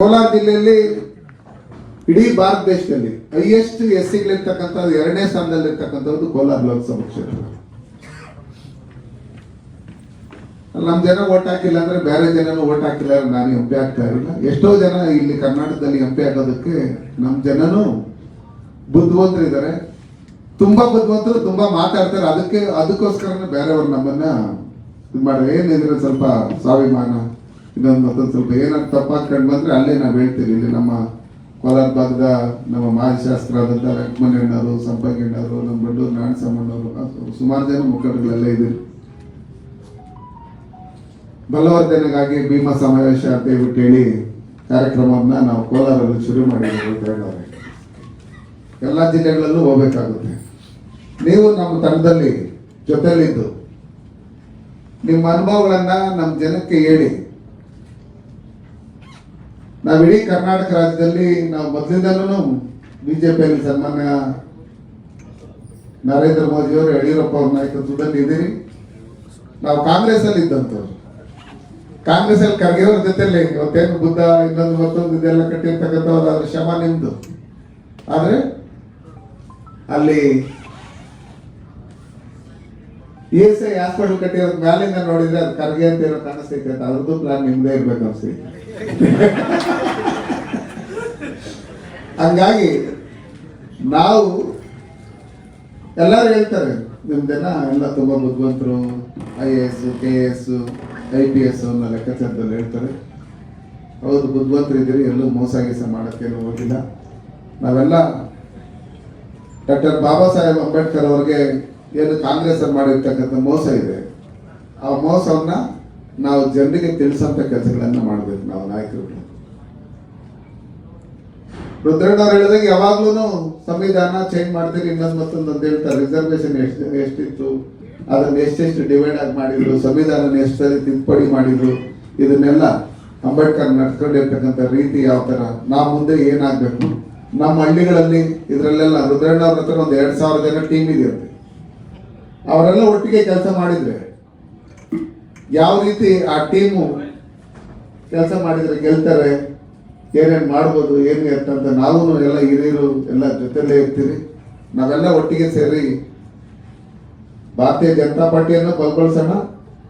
ಕೋಲಾರ ಜಿಲ್ಲೆಯಲ್ಲಿ ಇಡೀ ಭಾರತ ದೇಶದಲ್ಲಿ ಹೈಯೆಸ್ಟ್ ಎಸ್ ಸಿಗಳಿರ್ತಕ್ಕಂಥದ್ದು ಎರಡನೇ ಸ್ಥಾನದಲ್ಲಿರ್ತಕ್ಕಂಥದ್ದು ಕೋಲಾರ ಲೋಕಸಭಾ ಕ್ಷೇತ್ರ. ನಮ್ಮ ನಮ್ ಜನ ಓಟ್ ಹಾಕಿಲ್ಲ ಅಂದ್ರೆ ಬೇರೆ ಜನನು ಓಟ್ ಹಾಕಿಲ್ಲ ನಾನು ಎಂಪಿ ಆಗ್ತಾ ಇರಲಿಲ್ಲ ಎಷ್ಟೋ ಜನ ಇಲ್ಲಿ ಕರ್ನಾಟಕದಲ್ಲಿ ಎಂ ಪಿ ಆಗೋದಕ್ಕೆ ನಮ್ ಜನನು ಬುದ್ಧಿವಂತರಿದ್ದಾರೆ ತುಂಬಾ ಬುದ್ಧಿವಂತರು, ತುಂಬಾ ಮಾತಾಡ್ತಾರೆ. ಅದಕ್ಕೆ ಅದಕ್ಕೋಸ್ಕರ ಬೇರೆಯವರು ನಮ್ಮನ್ನ ಇದು ಮಾಡ್ರೆ ಏನಿದ್ರೆ ಸ್ವಲ್ಪ ಸ್ವಾಭಿಮಾನ? ಇನ್ನೊಂದು ಮತ್ತೊಂದು ಸ್ವಲ್ಪ ಏನಾದ್ರು ತಪ್ಪಾಗಿ ಕಂಡು ಬಂದ್ರೆ ಅಲ್ಲೇ ನಾವು ಹೇಳ್ತೀವಿ. ಇಲ್ಲಿ ನಮ್ಮ ಕೋಲಾರ ಭಾಗದ ನಮ್ಮ ಮಾಜಿ ಶಾಸ್ತ್ರರಾದಂಥ ವೆಂಕಮಣ್ಣವರು ಸಂಪಂಗಣ್ಣವರು ನಮ್ಮ ಬಂಡೂರು ನಾಣಸಮ್ಮಣ್ಣವರು ಸುಮಾರು ಜನ ಮುಖಂಡಗಳೆಲ್ಲ ಇದ್ದೀರಿ. ಬಲವರ್ಧನೆಗಾಗಿ ಭೀಮಾ ಸಮಾವೇಶ ಅಂತ ಹೇಳ್ಬಿಟ್ಟು ಹೇಳಿ ಕಾರ್ಯಕ್ರಮವನ್ನ ನಾವು ಕೋಲಾರಲ್ಲಿ ಶುರು ಮಾಡಿದ್ದೀವಿ ಅಂತ ಹೇಳಿದ್ದಾರೆ ಎಲ್ಲ ಜಿಲ್ಲೆಗಳಲ್ಲೂ ಹೋಗ್ಬೇಕಾಗುತ್ತೆ. ನೀವು ನಮ್ಮ ತಂಡದಲ್ಲಿ ಜೊತೆಯಲ್ಲಿದ್ದು. ನಿಮ್ಮ ಅನುಭವಗಳನ್ನ ನಮ್ಮ ಜನಕ್ಕೆ ಹೇಳಿ. ನಾವು ಇಡೀ ಕರ್ನಾಟಕ ರಾಜ್ಯದಲ್ಲಿ ನಾವು ಮೊದಲಿಂದಲೂ ಬಿಜೆಪಿಯಲ್ಲಿ ಸನ್ಮಾನ್ಯ ನರೇಂದ್ರ ಮೋದಿ ಅವರು, ಯಡಿಯೂರಪ್ಪ ಅವ್ರ ನಾಯಕತ್ವದಲ್ಲಿ ಇದ್ದೀರಿ. ನಾವು ಕಾಂಗ್ರೆಸ್ ಅಲ್ಲಿ ಇದ್ದಂಥವ್ರು. ಕಾಂಗ್ರೆಸ್ ಅಲ್ಲಿ ಖರ್ಗೆ ಅವ್ರ ಜೊತೆಲಿ ಇವತ್ತೇನು ಬುದ್ಧ ಇನ್ನೊಂದು ಮತ್ತೊಂದು ಇದೆಲ್ಲ ಕಟ್ಟಿರ್ತಕ್ಕಂಥವ್ರು ಅದರ ಶ್ರಮ ನಿಮ್ದು. ಆದ್ರೆ ಅಲ್ಲಿ ಇ ಎಸ್ ಐ ಹಾಸ್ಪಿಟಲ್ ಕಟ್ಟಿರೋದ್ ಮ್ಯಾಲಿಂದ ನೋಡಿದ್ರೆ ಅದು ಖರ್ಗೆ ಅಂತ ಇರೋ ಕಾಣಿಸ್ತೈತೆ ಅದ್ರದ್ದು ಪ್ಲಾನ್ ನಿಮ್ದೇ ಇರ್ಬೇಕು ಅನ್ಸ್ತೈತೆ. ಹಂಗಾಗಿ ನಾವು ಎಲ್ಲರೂ ಹೇಳ್ತಾರೆ ನಿಮ್ದೆಲ್ಲ ಎಲ್ಲ ತುಂಬ ಬುದ್ಧಿವಂತರು I A S K S I P S ಅನ್ನೋ ಲೆಕ್ಕಾಚಾರದಲ್ಲಿ ಹೇಳ್ತಾರೆ. ಹೌದು ಬುದ್ಧಿವಂತರು ಇದ್ದೀರಿ ಎಲ್ಲೂ ಮೋಸ ಗೀಸ ಮಾಡೋಕ್ಕೇನು ಹೋಗಿಲ್ಲ. ನಾವೆಲ್ಲ ಡಾಕ್ಟರ್ ಬಾಬಾ ಸಾಹೇಬ್ ಅಂಬೇಡ್ಕರ್ ಅವ್ರಿಗೆ ಏನು ಕಾಂಗ್ರೆಸ್ ಮಾಡಿರ್ತಕ್ಕಂಥ ಮೋಸ ಇದೆ. ಆ ಮೋಸವನ್ನ ನಾವು ಜನರಿಗೆ ತಿಳಿಸಂತ ಕೆಲಸಗಳನ್ನ ಮಾಡ್ಬೇಕು ನಾವು ನಾಯಕರುಗಳು ರುದ್ರಣ್ಣ ಅವ್ರು ಹೇಳಿದಾಗ ಯಾವಾಗ್ಲೂ ಸಂವಿಧಾನ ಚೇಂಜ್ ಮಾಡ್ತೀರಿ ಇನ್ನೊಂದು ಮತ್ತೊಂದು ಅಂತ ಹೇಳ್ತಾರೆ. ರಿಸರ್ವೇಶನ್ ಎಷ್ಟು, ಎಷ್ಟಿತ್ತು? ಅದನ್ನ ಎಷ್ಟೆಷ್ಟು ಡಿವೈಡ್ ಆಗಿ ಮಾಡಿದ್ರು? ಸಂವಿಧಾನ ಎಷ್ಟು ಸರಿ ತಿದ್ದುಪಡಿ ಮಾಡಿದ್ರು? ಇದನ್ನೆಲ್ಲ ಅಂಬೇಡ್ಕರ್ ನಡ್ಕೊಂಡಿರ್ತಕ್ಕಂಥ ರೀತಿ ಯಾವ ತರ? ನಾವು ಮುಂದೆ ಏನಾಗಬೇಕು? ನಮ್ಮ ಹಳ್ಳಿಗಳಲ್ಲಿ ಇದರಲ್ಲೆಲ್ಲ ರುದ್ರಣ್ಣ ಅವ್ರ ಹತ್ರ ಒಂದು ಎರಡ್ ಸಾವಿರ ಜನ ಟೀಮ್ ಇದೆಯಂತೆ. ಅವರೆಲ್ಲ ಒಟ್ಟಿಗೆ ಕೆಲಸ ಮಾಡಿದ್ರೆ ಯಾವ ರೀತಿ ಆ ಟೀಮು ಕೆಲಸ ಮಾಡಿದ್ರೆ ಗೆಲ್ತಾರೆ, ಏನೇನ್ ಮಾಡ್ಬೋದು, ಏನು ಅಂತ ನಾವು ಎಲ್ಲ ಹಿರಿಯರು ಎಲ್ಲ ಜೊತೆಲೇ ಇರ್ತೀರಿ ನಾವೆಲ್ಲ ಒಟ್ಟಿಗೆ ಸೇರಿ ಭಾರತೀಯ ಜನತಾ ಪಾರ್ಟಿಯನ್ನು ಬಲಗೊಳಿಸೋಣ